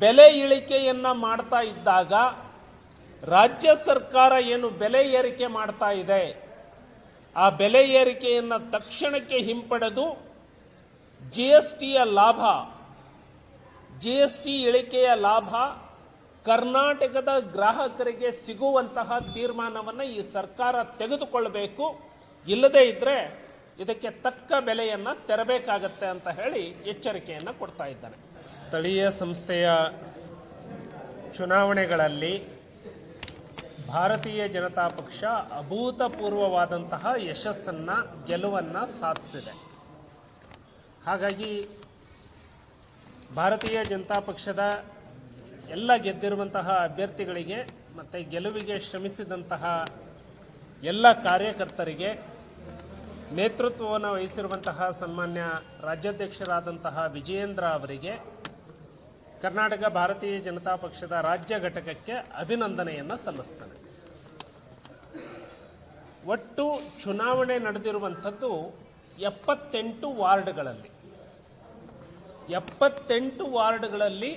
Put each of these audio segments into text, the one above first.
ಬೆಲೆ ಇಳಿಕೆಯನ್ನು ಮಾಡ್ತಾ ಇದ್ದಾಗ ರಾಜ್ಯ ಸರ್ಕಾರ ಏನು ಬೆಲೆ ಏರಿಕೆ ಮಾಡ್ತಾ ಇದೆ? ಆ ಬೆಲೆ ಏರಿಕೆಯನ್ನು ತಕ್ಷಣಕ್ಕೆ ಹಿಂಪಡೆದು ಜಿ ಎಸ್ ಟಿಯ ಲಾಭ ಜಿ ಎಸ್ ಟಿ ಇಳಿಕೆಯ ಲಾಭ ಕರ್ನಾಟಕದ ಗ್ರಾಹಕರಿಗೆ ಸಿಗುವಂತಹ ತೀರ್ಮಾನವನ್ನು ಈ ಸರ್ಕಾರ ತೆಗೆದುಕೊಳ್ಳಬೇಕು ಇಲ್ಲದೇ ಇದ್ದರೆ ಇದಕ್ಕೆ ತಕ್ಕ ಬೆಲೆಯನ್ನು ತೆರಬೇಕಾಗತ್ತೆ ಅಂತ ಹೇಳಿ ಎಚ್ಚರಿಕೆಯನ್ನು ಕೊಡ್ತಾ ಇದ್ದಾನೆ ಸ್ಥಳೀಯ ಸಂಸ್ಥೆಯ ಚುನಾವಣೆಗಳಲ್ಲಿ ಭಾರತೀಯ ಜನತಾ ಪಕ್ಷ ಅಭೂತಪೂರ್ವವಾದಂತಹ ಯಶಸ್ಸನ್ನು, ಗೆಲುವನ್ನು ಸಾಧಿಸಿದೆ. ಹಾಗಾಗಿ ಭಾರತೀಯ ಜನತಾ ಪಕ್ಷದ ಎಲ್ಲ ಗೆದ್ದಿರುವಂತಹ ಅಭ್ಯರ್ಥಿಗಳಿಗೆ ಮತ್ತು ಗೆಲುವಿಗೆ ಶ್ರಮಿಸಿದಂತಹ ಎಲ್ಲ ಕಾರ್ಯಕರ್ತರಿಗೆ ನೇತೃತ್ವವನ್ನು ವಹಿಸಿರುವಂತಹ ಸನ್ಮಾನ್ಯ ರಾಜ್ಯಾಧ್ಯಕ್ಷರಾದಂತಹ ವಿಜಯೇಂದ್ರ ಅವರಿಗೆ ಕರ್ನಾಟಕ ಭಾರತೀಯ ಜನತಾ ಪಕ್ಷದ ರಾಜ್ಯ ಘಟಕಕ್ಕೆ ಅಭಿನಂದನೆಯನ್ನು ಸಲ್ಲಿಸ್ತಾನೆ. ಒಟ್ಟು ಚುನಾವಣೆ ನಡೆದಿರುವಂಥದ್ದು ಎಪ್ಪತ್ತೆಂಟು ವಾರ್ಡ್ಗಳಲ್ಲಿ. ಎಪ್ಪತ್ತೆಂಟು ವಾರ್ಡ್ಗಳಲ್ಲಿ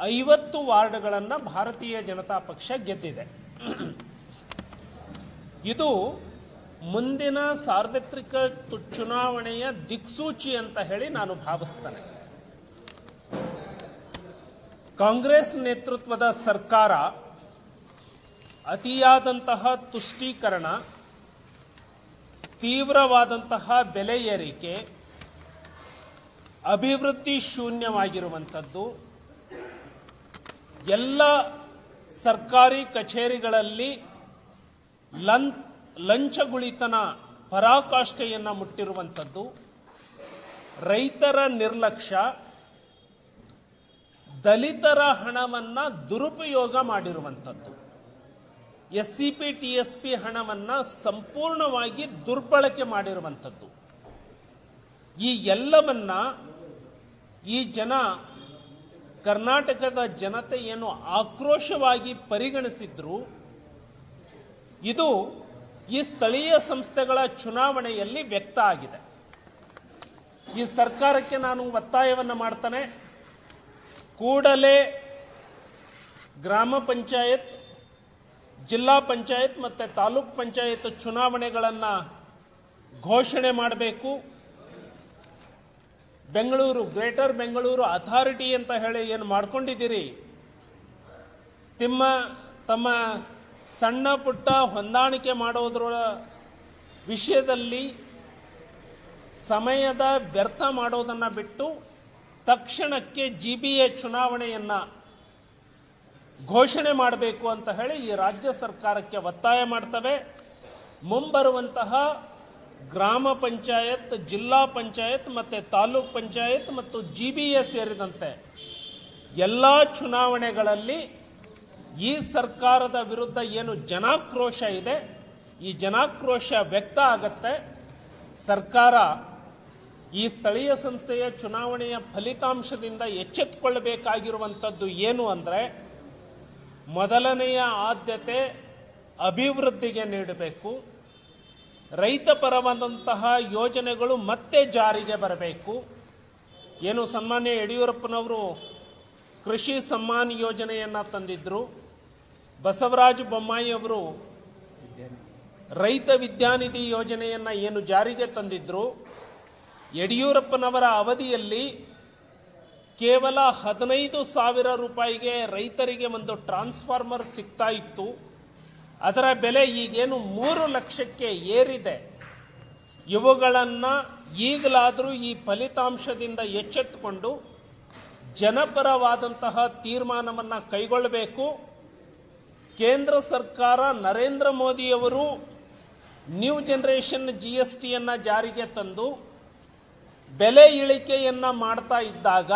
ಐವತ್ತು ವಾರ್ಡ್ಗಳನ್ನು ಭಾರತೀಯ ಜನತಾ ಪಕ್ಷ ಗೆದ್ದಿದೆ. ಇದು ಮುಂದಿನ ಸಾರ್ವತ್ರಿಕ ಚುನಾವಣೆಯ ದಿಕ್ಸೂಚಿ ಅಂತ ಹೇಳಿ ನಾನು ಭಾವಿಸ್ತೇನೆ. ಕಾಂಗ್ರೆಸ್ ನೇತೃತ್ವದ ಸರ್ಕಾರ ಅತಿಯಾದಂತಹ ತುಷ್ಟೀಕರಣ, ತೀವ್ರವಾದಂತಹ ಬೆಲೆ ಏರಿಕೆ, ಅಭಿವೃದ್ಧಿ ಶೂನ್ಯವಾಗಿರುವಂಥದ್ದು, ಎಲ್ಲ ಸರ್ಕಾರಿ ಕಚೇರಿಗಳಲ್ಲಿ ಲಂ ಲಂಚಗುಳಿತನ ಪರಾಕಾಷ್ಠೆಯನ್ನು ಮುಟ್ಟಿರುವಂಥದ್ದು. ರೈತರ ನಿರ್ಲಕ್ಷ್ಯ. ದಲಿತರ ಹಣವನ್ನ ದುರುಪಯೋಗ ಮಾಡಿರುವಂಥದ್ದು. S C P T S P ಹಣವನ್ನ ಸಂಪೂರ್ಣವಾಗಿ ದುರ್ಬಳಕೆ ಮಾಡಿರುವಂಥದ್ದು. ಈ ಎಲ್ಲವನ್ನ ಈ ಜನ ಕರ್ನಾಟಕದ ಜನತೆ ಏನು ಆಕ್ರೋಶವಾಗಿ ಪರಿಗಣಿಸಿದ್ರು. ಇದು ಈ ಸ್ಥಳೀಯ ಸಂಸ್ಥೆಗಳ ಚುನಾವಣೆಯಲ್ಲಿ ವ್ಯಕ್ತ ಆಗಿದೆ. ಈ ಸರ್ಕಾರಕ್ಕೆ ನಾನು ಒತ್ತಾಯವನ್ನು ಮಾಡ್ತಾನೆ. ಕೂಡಲೇ ಗ್ರಾಮ ಪಂಚಾಯತ್, ಜಿಲ್ಲಾ ಪಂಚಾಯತ್ ಮತ್ತು ತಾಲೂಕ್ ಪಂಚಾಯತ್ ಚುನಾವಣೆಗಳನ್ನು ಘೋಷಣೆ ಮಾಡಬೇಕು. ಬೆಂಗಳೂರು, ಗ್ರೇಟರ್ ಬೆಂಗಳೂರು ಅಥಾರಿಟಿ ಅಂತ ಹೇಳಿ ಏನು ಮಾಡ್ಕೊಂಡಿದ್ದೀರಿ? ತಿಮ್ಮ ತಮ್ಮ ಸಣ್ಣ ಪುಟ್ಟ ಹೊಂದಾಣಿಕೆ ಮಾಡೋದ್ರ ವಿಷಯದಲ್ಲಿ ಸಮಯದ ವ್ಯರ್ಥ ಮಾಡೋದನ್ನು ಬಿಟ್ಟು ತಕ್ಷಣಕ್ಕೆ ಜಿ ಬಿ ಎ ಚುನಾವಣೆಯನ್ನು ಘೋಷಣೆ ಮಾಡಬೇಕು ಅಂತ ಹೇಳಿ ಈ ರಾಜ್ಯ ಸರ್ಕಾರಕ್ಕೆ ಒತ್ತಾಯ ಮಾಡ್ತವೆ. ಮುಂಬರುವಂತಹ ಗ್ರಾಮ ಪಂಚಾಯತ್, ಜಿಲ್ಲಾ ಪಂಚಾಯತ್ ಮತ್ತು ತಾಲೂಕ್ ಪಂಚಾಯತ್ ಮತ್ತು ಜಿ ಬಿ ಎ ಸೇರಿದಂತೆ ಎಲ್ಲ ಚುನಾವಣೆಗಳಲ್ಲಿ ಈ ಸರ್ಕಾರದ ವಿರುದ್ಧ ಏನು ಜನಾಕ್ರೋಶ ಇದೆ? ಈ ಜನಾಕ್ರೋಶ ವ್ಯಕ್ತ ಆಗತ್ತೆ. ಸರ್ಕಾರ ಈ ಸ್ಥಳೀಯ ಸಂಸ್ಥೆಯ ಚುನಾವಣೆಯ ಫಲಿತಾಂಶದಿಂದ ಎಚ್ಚೆತ್ತುಕೊಳ್ಳಬೇಕಾಗಿರುವಂಥದ್ದು ಏನು ಅಂದರೆ ಮೊದಲನೆಯ ಆದ್ಯತೆ ಅಭಿವೃದ್ಧಿಗೆ ನೀಡಬೇಕು. ರೈತ ಪರವಾದಂತಹ ಯೋಜನೆಗಳು ಮತ್ತೆ ಜಾರಿಗೆ ಬರಬೇಕು. ಏನು ಸನ್ಮಾನ್ಯ ಯಡಿಯೂರಪ್ಪನವರು ಕೃಷಿ ಸಮ್ಮಾನ್ ಯೋಜನೆಯನ್ನು ತಂದಿದ್ರು. ಬಸವರಾಜ ಬೊಮ್ಮಾಯಿ ಅವರು ರೈತ ವಿದ್ಯಾನಿಧಿ ಯೋಜನೆಯನ್ನು ಏನು ಜಾರಿಗೆ ತಂದಿದ್ರು, ಯಡಿಯೂರಪ್ಪನವರ ಅವಧಿಯಲ್ಲಿ ಕೇವಲ ಹದಿನೈದು ಸಾವಿರ ರೂಪಾಯಿಗೆ ರೈತರಿಗೆ ಒಂದು ಟ್ರಾನ್ಸ್ಫಾರ್ಮರ್ ಸಿಗ್ತಾ ಇತ್ತು. ಅದರ ಬೆಲೆ ಈಗೇನು ಮೂರು ಲಕ್ಷಕ್ಕೆ ಏರಿದೆ. ಇವುಗಳನ್ನು ಈಗಲಾದರೂ ಈ ಫಲಿತಾಂಶದಿಂದ ಎಚ್ಚೆತ್ತುಕೊಂಡು ಜನಪರವಾದಂತಹ ತೀರ್ಮಾನವನ್ನು ಕೈಗೊಳ್ಳಬೇಕು. ಕೇಂದ್ರ ಸರ್ಕಾರ ನರೇಂದ್ರ ಮೋದಿಯವರು ನ್ಯೂ ಜನರೇಷನ್ ಜಿ ಎಸ್ ಟಿಯನ್ನು ಜಾರಿಗೆ ತಂದು ಬೆಲೆ ಇಳಿಕೆಯನ್ನು ಮಾಡ್ತಾ ಇದ್ದಾಗ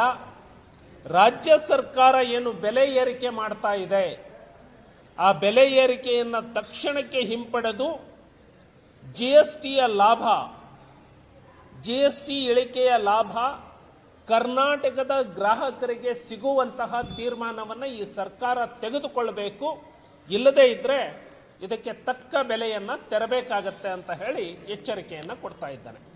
ರಾಜ್ಯ ಸರ್ಕಾರ ಏನು ಬೆಲೆ ಏರಿಕೆ ಮಾಡ್ತಾ ಇದೆ, ಆ ಬೆಲೆ ಏರಿಕೆಯನ್ನು ತಕ್ಷಣಕ್ಕೆ ಹಿಂಪಡೆದು ಜಿ ಎಸ್ ಟಿಯ ಲಾಭ ಜಿ ಎಸ್ ಟಿ ಇಳಿಕೆಯ ಲಾಭ ಕರ್ನಾಟಕದ ಗ್ರಾಹಕರಿಗೆ ಸಿಗುವಂತಹ ತೀರ್ಮಾನವನ್ನು ಈ ಸರ್ಕಾರ ತೆಗೆದುಕೊಳ್ಳಬೇಕು ಇಲ್ಲದೇ ಇದ್ದರೆ ಇದಕ್ಕೆ ತಕ್ಕ ಬೆಲೆಯನ್ನು ತೆರಬೇಕಾಗತ್ತೆ ಅಂತ ಹೇಳಿ ಎಚ್ಚರಿಕೆಯನ್ನು ಕೊಡ್ತಾ ಇದ್ದಾನೆ